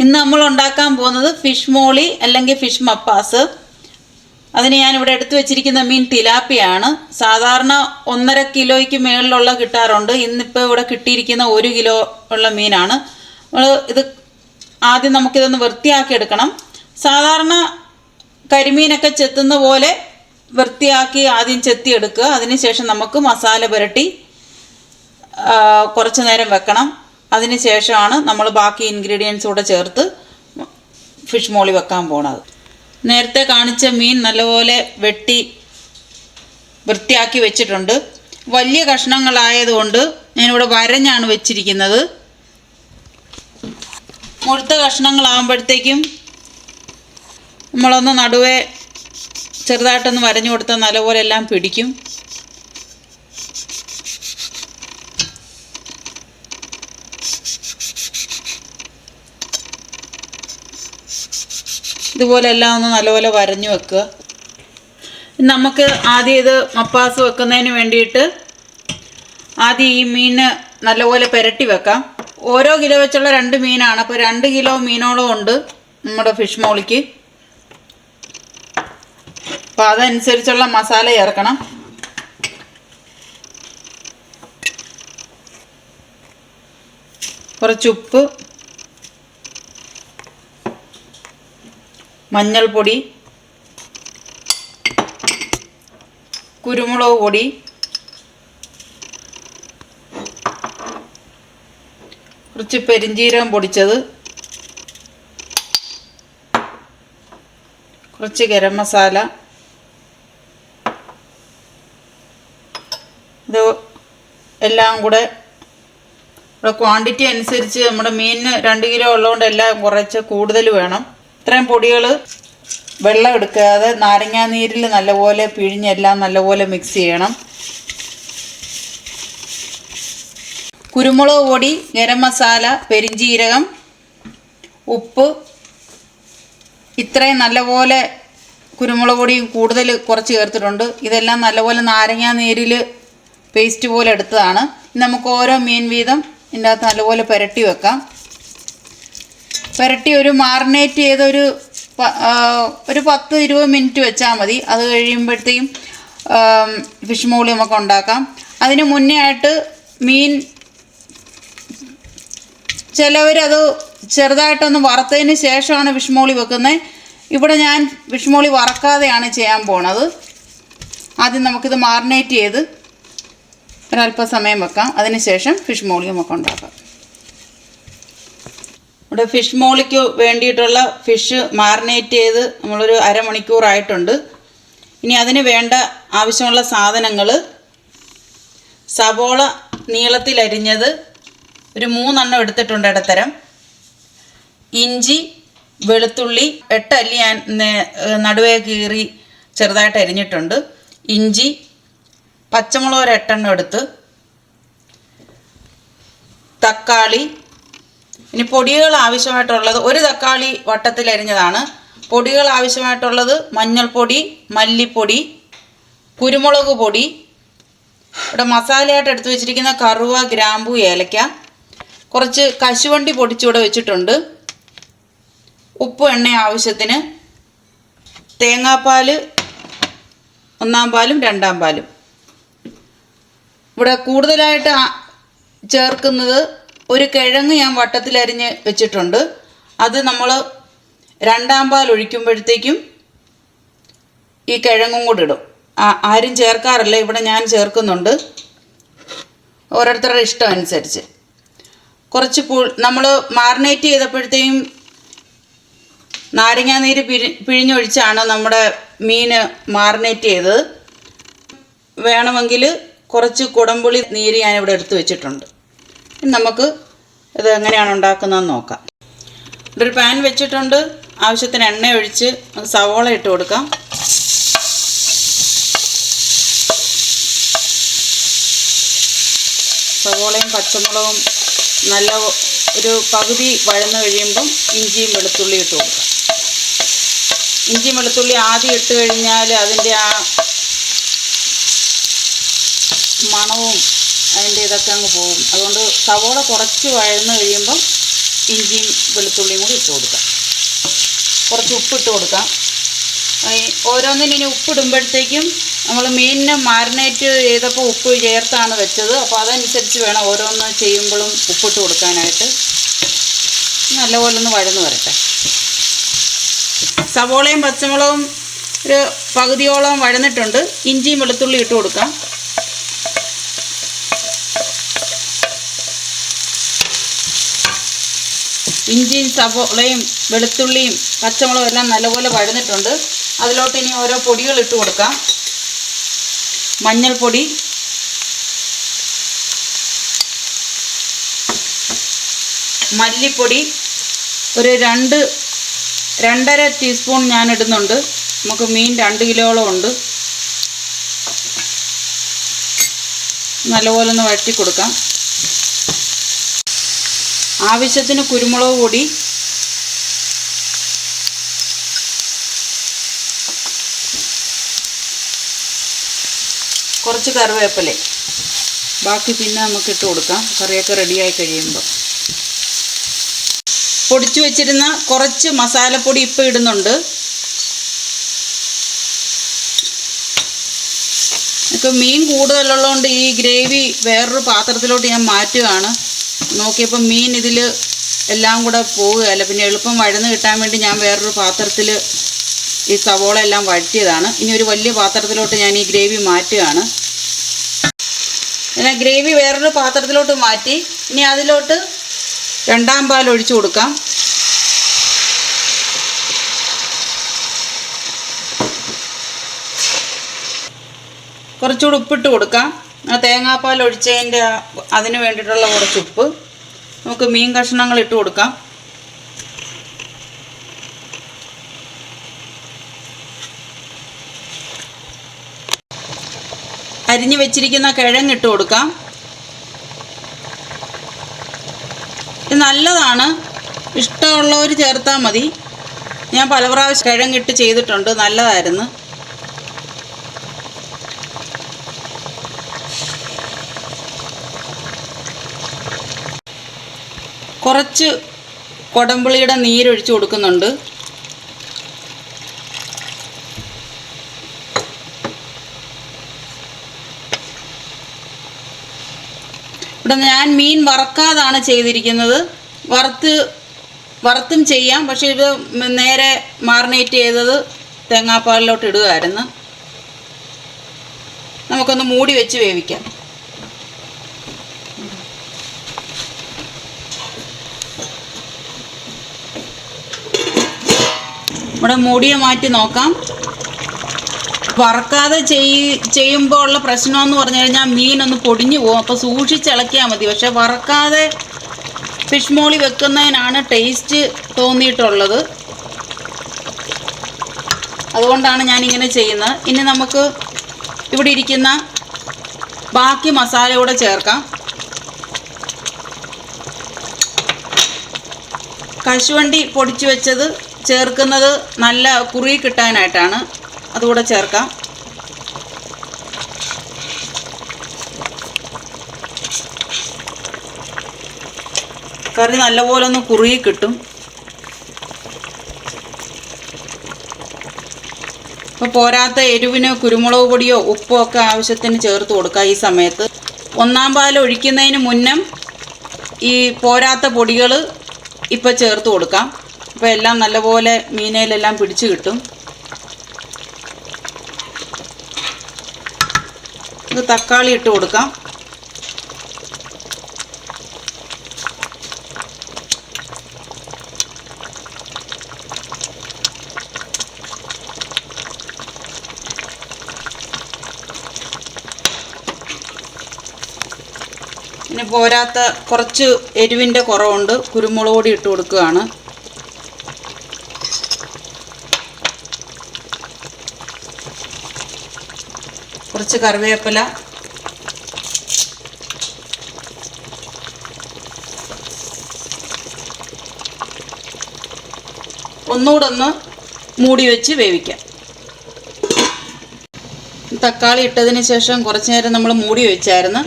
ഇന്ന് നമ്മൾ ഉണ്ടാക്കാൻ പോകുന്നത് ഫിഷ് മോളി അല്ലെങ്കിൽ ഫിഷ് മപ്പാസ് അതിന് ഞാൻ ഇവിടെ എടുത്തു വെച്ചിരിക്കുന്ന മീൻ തിലാപ്പിയാണ്. സാധാരണ ഒന്നര കിലോയ്ക്ക് മേളിലുള്ള കിട്ടാറുണ്ട്. ഇന്നിപ്പോൾ ഇവിടെ കിട്ടിയിരിക്കുന്ന ഒരു കിലോ ഉള്ള മീനാണ്. നമ്മൾ ഇത് ആദ്യം നമുക്കിതൊന്ന് വൃത്തിയാക്കി എടുക്കണം. സാധാരണ കരിമീനൊക്കെ ചെത്തുന്ന പോലെ വൃത്തിയാക്കി ആദ്യം ചെത്തിയെടുക്കുക. അതിനുശേഷം നമുക്ക് മസാല പുരട്ടി കുറച്ച് നേരം വെക്കണം. അതിന് ശേഷമാണ് നമ്മൾ ബാക്കി ഇൻഗ്രീഡിയൻസ് കൂടെ ചേർത്ത് ഫിഷ് മോളി വെക്കാൻ പോണത്. നേരത്തെ കാണിച്ച മീൻ നല്ലപോലെ വെട്ടി വൃത്തിയാക്കി വെച്ചിട്ടുണ്ട്. വലിയ കഷ്ണങ്ങളായതുകൊണ്ട് ഞാനിവിടെ വരഞ്ഞാണ് വെച്ചിരിക്കുന്നത്. മുഴുത്ത കഷ്ണങ്ങളാകുമ്പോഴത്തേക്കും നമ്മളൊന്ന് നടുവേ ചെറുതായിട്ടൊന്ന് വരഞ്ഞു കൊടുത്താൽ നല്ലപോലെ എല്ലാം പിടിക്കും. ഇതുപോലെ എല്ലാം ഒന്ന് നല്ലപോലെ വരഞ്ഞു വെക്കുക. നമുക്ക് ആദ്യം ഇത് മപ്പാസ് വെക്കുന്നതിന് വേണ്ടിയിട്ട് ആദ്യം ഈ മീന് നല്ലപോലെ പുരട്ടി വെക്കാം. ഓരോ കിലോ വെച്ചുള്ള രണ്ട് മീനാണ്. അപ്പോൾ രണ്ട് കിലോ മീനോളം ഉണ്ട് നമ്മുടെ ഫിഷ് മോളിക്ക്. അപ്പോൾ അതനുസരിച്ചുള്ള മസാല ചേർക്കണം. കുറച്ച് മഞ്ഞൾപ്പൊടി കുരുമുളക് പൊടി കുറച്ച് പെരിഞ്ചീരകം പൊടിച്ചത് കുറച്ച് ഗരം മസാല ഇത് എല്ലാം കൂടെ ഇവിടെ ക്വാണ്ടിറ്റി അനുസരിച്ച് നമ്മുടെ മീനിന് രണ്ട് കിലോ ഉള്ളതുകൊണ്ട് എല്ലാം കുറച്ച് കൂടുതൽ വേണം. ഇത്രയും പൊടികൾ വെള്ളം എടുക്കാതെ നാരങ്ങാ നീരിൽ നല്ലപോലെ പിഴിഞ്ഞെല്ലാം നല്ലപോലെ മിക്സ് ചെയ്യണം. കുരുമുളക് പൊടി ഗരം മസാല പെരിഞ്ചീരകം ഉപ്പ്. ഇത്രയും നല്ലപോലെ കുരുമുളക് പൊടിയും കൂടുതൽ കുറച്ച് ചേർത്തിട്ടുണ്ട്. ഇതെല്ലാം നല്ലപോലെ നാരങ്ങാ നീരിൽ പേസ്റ്റ് പോലെ എടുത്തതാണ്. നമുക്ക് ഓരോ മീൻ വീതം ഇതിന്റെ അകത്ത് നല്ലപോലെ പുരട്ടി വെക്കാം. പുരട്ടി ഒരു മാറിനേറ്റ് ചെയ്തൊരു ഒരു പത്ത് ഇരുപത് മിനിറ്റ് വെച്ചാൽ മതി. അത് കഴിയുമ്പോഴത്തേക്കും ഫിഷ് മോളി നമുക്ക് ഉണ്ടാക്കാം. അതിന് മുന്നേ ആയിട്ട് മീൻ ചിലവരത് ചെറുതായിട്ടൊന്ന് വറുത്തതിന് ശേഷമാണ് വിഷ്മോളി വെക്കുന്നത് ഇവിടെ ഞാൻ വിഷ്മോളി വറക്കാതെയാണ് ചെയ്യാൻ പോണത്. ആദ്യം നമുക്കിത് മാറിനേറ്റ് ചെയ്ത് ഒരല്പസമയം വെക്കാം. അതിന് ശേഷം ഫിഷ് മോളി നമുക്ക് ഉണ്ടാക്കാം. ഇവിടെ ഫിഷ് മോളിക്ക് വേണ്ടിയിട്ടുള്ള ഫിഷ് മാറിനേറ്റ് ചെയ്ത് നമ്മളൊരു അരമണിക്കൂറായിട്ടുണ്ട്. ഇനി അതിന് വേണ്ട ആവശ്യമുള്ള സാധനങ്ങൾ സവോള നീളത്തിലരിഞ്ഞത് ഒരു മൂന്നെണ്ണം എടുത്തിട്ടുണ്ട് ഇടത്തരം. ഇഞ്ചി വെളുത്തുള്ളി എട്ടല്ലി ഞാൻ നടുവേ കീറി ചെറുതായിട്ട് അരിഞ്ഞിട്ടുണ്ട്. ഇഞ്ചി പച്ചമുളക് ഒരു എട്ടെണ്ണം എടുത്ത്. തക്കാളി ഇനി പൊടികൾ ആവശ്യമായിട്ടുള്ളത് ഒരു തക്കാളി വട്ടത്തിൽ അരിഞ്ഞതാണ്. പൊടികൾ ആവശ്യമായിട്ടുള്ളത് മഞ്ഞൾപ്പൊടി മല്ലിപ്പൊടി കുരുമുളക് പൊടി. ഇവിടെ മസാലയായിട്ട് എടുത്തു വെച്ചിരിക്കുന്ന കറുവ ഗ്രാമ്പു ഏലക്ക. കുറച്ച് കശുവണ്ടി പൊടിച്ചുകൂടെ വെച്ചിട്ടുണ്ട്. ഉപ്പ് എണ്ണ ആവശ്യത്തിന്. തേങ്ങാപ്പാൽ ഒന്നാം പാലും രണ്ടാം പാലും. ഇവിടെ കൂടുതലായിട്ട് ചേർക്കുന്നത് ഒരു കിഴങ്ങ് ഞാൻ വട്ടത്തിലരിഞ്ഞ് വെച്ചിട്ടുണ്ട്. അത് നമ്മൾ രണ്ടാം പാൽ ഒഴിക്കുമ്പോഴത്തേക്കും ഈ കിഴങ്ങും കൂടി ഇടും. ആരും ചേർക്കാറില്ല. ഇവിടെ ഞാൻ ചേർക്കുന്നുണ്ട്. ഓരോരുത്തരുടെ ഇഷ്ടം അനുസരിച്ച്. കുറച്ച് പു നമ്മൾ മാറിനേറ്റ് ചെയ്തപ്പോഴത്തേക്കും നാരങ്ങാനീര് പിഴി പിഴിഞ്ഞൊഴിച്ചാണ് നമ്മുടെ മീൻ മാറിനേറ്റ് ചെയ്തത്. വേണമെങ്കിൽ കുറച്ച് കുടംപുളി നീര് ഞാനിവിടെ എടുത്ത് വെച്ചിട്ടുണ്ട്. നമുക്ക് ഇത് എങ്ങനെയാണ് ഉണ്ടാക്കുന്നതെന്ന് നോക്കാം. ഒരു പാൻ വെച്ചിട്ടുണ്ട്. ആവശ്യത്തിന് എണ്ണ ഒഴിച്ച് സവോള ഇട്ട് കൊടുക്കാം. സവോളയും പച്ചമുളകും നല്ല ഒരു പകുതി വഴന്ന് കഴിയുമ്പം ഇഞ്ചിയും വെളുത്തുള്ളിയും ഇട്ട് കൊടുക്കാം. ഇഞ്ചിയും വെളുത്തുള്ളി ആദ്യം ഇട്ട് കഴിഞ്ഞാൽ അതിന്റെ ആ മണവും അതിന്റെ ഇതൊക്കെ അങ്ങ് പോകും അതുകൊണ്ട് സവോള കുറച്ച് വഴന്ന് കഴിയുമ്പം ഇഞ്ചിയും വെളുത്തുള്ളിയും കൂടി ഇട്ട് കൊടുക്കാം. കുറച്ച് ഉപ്പിട്ട് കൊടുക്കാം. ഓരോന്നിനും ഉപ്പിടുമ്പോഴത്തേക്കും നമ്മൾ മീനിനെ മാരിനേറ്റ് ചെയ്തപ്പോൾ ഉപ്പ് ചേർത്താണ് വെച്ചത്. അപ്പോൾ അതനുസരിച്ച് വേണം ഓരോന്ന് ചെയ്യുമ്പോഴും ഉപ്പിട്ട് കൊടുക്കാനായിട്ട്. നല്ലപോലെ ഒന്ന് വഴന്ന് വരട്ടെ. സവോളയും പച്ചമുളകും ഒരു പകുതിയോളം വഴന്നിട്ടുണ്ട്. ഇഞ്ചിയും വെളുത്തുള്ളി ഇട്ട് കൊടുക്കാം. ഇഞ്ചിയും സവോളയും വെളുത്തുള്ളിയും പച്ചമുളകും എല്ലാം നല്ലപോലെ വഴന്നിട്ടുണ്ട്. അതിലോട്ട് ഇനി ഓരോ പൊടികൾ ഇട്ട് കൊടുക്കാം. മഞ്ഞൾപ്പൊടി. മല്ലിപ്പൊടി. ഒരു രണ്ട് രണ്ടര ടീസ്പൂൺ ഞാൻ ഇടുന്നുണ്ട്. നമുക്ക് മീൻ രണ്ട് കിലോളം ഉണ്ട്. നല്ലപോലെ ഒന്ന് വഴറ്റി കൊടുക്കാം. ആവശ്യത്തിന് കുരുമുളക് പൊടി കുറച്ച് കറിവേപ്പില. ബാക്കി പിന്നെ നമുക്ക് ഇട്ട് കൊടുക്കാം. കറിയൊക്കെ റെഡിയായി കഴിയുമ്പോൾ പൊടിച്ചു വെച്ചിരുന്ന കുറച്ച് മസാലപ്പൊടി ഇപ്പോൾ ഇടുന്നുണ്ട്. ഇപ്പം മീൻ കൂടുതലുള്ളതുകൊണ്ട് ഈ ഗ്രേവി വേറൊരു പാത്രത്തിലോട്ട് ഞാൻ മാറ്റുകയാണ് നോക്കിയപ്പോൾ മീൻ ഇതിൽ എല്ലാം കൂടെ പോവുകയല്ല. പിന്നെ എളുപ്പം വഴന്ന് കിട്ടാൻ വേണ്ടി ഞാൻ വേറൊരു പാത്രത്തിൽ ഈ സവോള എല്ലാം വഴറ്റിയതാണ്. ഇനി ഒരു വലിയ പാത്രത്തിലോട്ട് ഞാൻ ഈ ഗ്രേവി മാറ്റുകയാണ്. പിന്നെ ഗ്രേവി വേറൊരു പാത്രത്തിലോട്ട് മാറ്റി ഇനി അതിലോട്ട് രണ്ടാം പാൽ ഒഴിച്ചു കൊടുക്കാം. കുറച്ചുകൂടി ഉപ്പിട്ട് കൊടുക്കാം. തേങ്ങാപ്പാൽ ഒഴിച്ചതിന്റെ അതിന് വേണ്ടിയിട്ടുള്ള കുറച്ച് ഉപ്പ്. നമുക്ക് മീൻ കഷ്ണങ്ങൾ ഇട്ട് കൊടുക്കാം. അരിഞ്ഞു വെച്ചിരിക്കുന്ന കിഴങ്ങ് ഇട്ട് കൊടുക്കാം. ഇത് നല്ലതാണ്. ഇഷ്ടമുള്ളവർ ചേർത്താൽ മതി. ഞാൻ പല പ്രാവശ്യം കിഴങ്ങിട്ട് ചെയ്തിട്ടുണ്ട്. നല്ലതായിരുന്നു. കുറച്ച് കൊടമ്പുളിയുടെ നീരൊഴിച്ച് കൊടുക്കുന്നുണ്ട്. ഇവിടെ ഞാൻ മീൻ വറക്കാതാണ് ചെയ്തിരിക്കുന്നത്. വറുത്ത് വറുത്തും ചെയ്യാം. പക്ഷേ ഇത് നേരെ മാറിനേറ്റ് ചെയ്തത് തേങ്ങാപ്പാലിലോട്ട് ഇടുകയായിരുന്നു. നമുക്കൊന്ന് മൂടി വെച്ച് വേവിക്കാം. മൂടിയെ മാറ്റി നോക്കാം. വറക്കാതെ ചെയ് ചെയ്യുമ്പോൾ ഉള്ള പ്രശ്നമെന്ന് പറഞ്ഞു കഴിഞ്ഞാൽ മീൻ ഒന്ന് പൊടിഞ്ഞു പോകും. അപ്പോൾ സൂക്ഷിച്ചിളക്കിയാൽ മതി. പക്ഷെ വറക്കാതെ ഫിഷ് മോളി വെക്കുന്നതിനാണ് ടേസ്റ്റ് തോന്നിയിട്ടുള്ളത്. അതുകൊണ്ടാണ് ഞാനിങ്ങനെ ചെയ്യുന്നത്. ഇനി നമുക്ക് ഇവിടെ ഇരിക്കുന്ന ബാക്കി മസാല കൂടെ ചേർക്കാം. കശുവണ്ടി പൊടിച്ചു വെച്ചത് ചേർക്കുന്നത് നല്ല കുറി കിട്ടാനായിട്ടാണ്. അതുകൂടെ ചേർക്കാം. കറി നല്ലപോലെ ഒന്ന് കുറുകി കിട്ടും. ഇപ്പോൾ പോരാത്ത എരിവിന് കുരുമുളക് പൊടിയോ ഉപ്പോ ഒക്കെ ആവശ്യത്തിന് ചേർത്ത് കൊടുക്കുക ഈ സമയത്ത്. ഒന്നാം പാൽ ഒഴിക്കുന്നതിന് മുന്നം ഈ പോരാത്ത പൊടികൾ ഇപ്പോൾ ചേർത്ത് കൊടുക്കാം. അപ്പോൾ എല്ലാം നല്ലപോലെ മീനയിലെല്ലാം പിടിച്ച് കിട്ടും. ഇത് തക്കാളി ഇട്ട് കൊടുക്കാം. പിന്നെ പോരാത്ത കുറച്ച് എരിവിന്റെ കുറവുണ്ട്. കുരുമുളക് പൊടി ഇട്ട് കൊടുക്കുകയാണ്. കുറച്ച് കറിവേപ്പില. ഒന്നുകൂടെ ഒന്ന് മൂടി വെച്ച് വേവിക്കാം. തക്കാളി ഇട്ടതിന് ശേഷം കുറച്ച് നേരം നമ്മൾ മൂടി വെച്ചായിരുന്നു.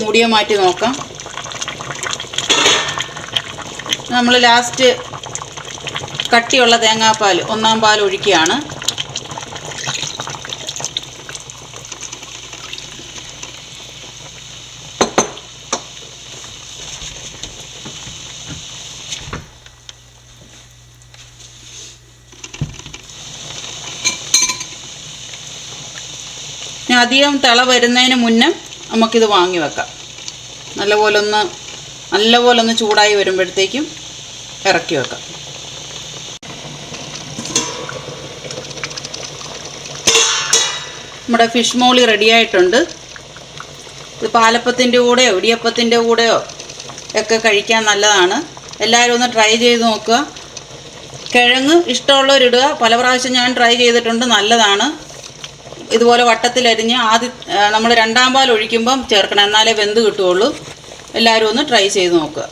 മൂടിയെ മാറ്റി നോക്കാം. നമ്മൾ ലാസ്റ്റ് കട്ടിയുള്ള തേങ്ങാപ്പാൽ ഒന്നാം പാൽ ഒഴിക്കുകയാണ്. അധികം തിള വരുന്നതിന് മുന്നേ നമുക്കിത് വാങ്ങി വെക്കാം. നല്ലപോലെ ഒന്ന് നല്ലപോലെ ഒന്ന് ചൂടായി വരുമ്പോഴത്തേക്കും ഇറക്കി വെക്കാം. നമ്മുടെ ഫിഷ് മോളി റെഡിയായിട്ടുണ്ട്. ഇത് പാലപ്പത്തിന്റെ കൂടെയോ ഇടിയപ്പത്തിന്റെ കൂടെയോ ഒക്കെ കഴിക്കാൻ നല്ലതാണ്. എല്ലാവരും ഒന്ന് ട്രൈ ചെയ്ത് നോക്കുക. കിഴങ്ങ് ഇഷ്ടമുള്ളവരിടുക. പല പ്രാവശ്യം ഞാൻ ട്രൈ ചെയ്തിട്ടുണ്ട്. നല്ലതാണ്. ഇതുപോലെ വട്ടത്തിലരിഞ്ഞ് ആദ്യ നമ്മൾ രണ്ടാം പാൽ ഒഴിക്കുമ്പം ചേർക്കണം. എന്നാലേ വെന്ത് കിട്ടുകയുള്ളൂ. എല്ലാവരും ഒന്ന് ട്രൈ ചെയ്ത് നോക്കുക.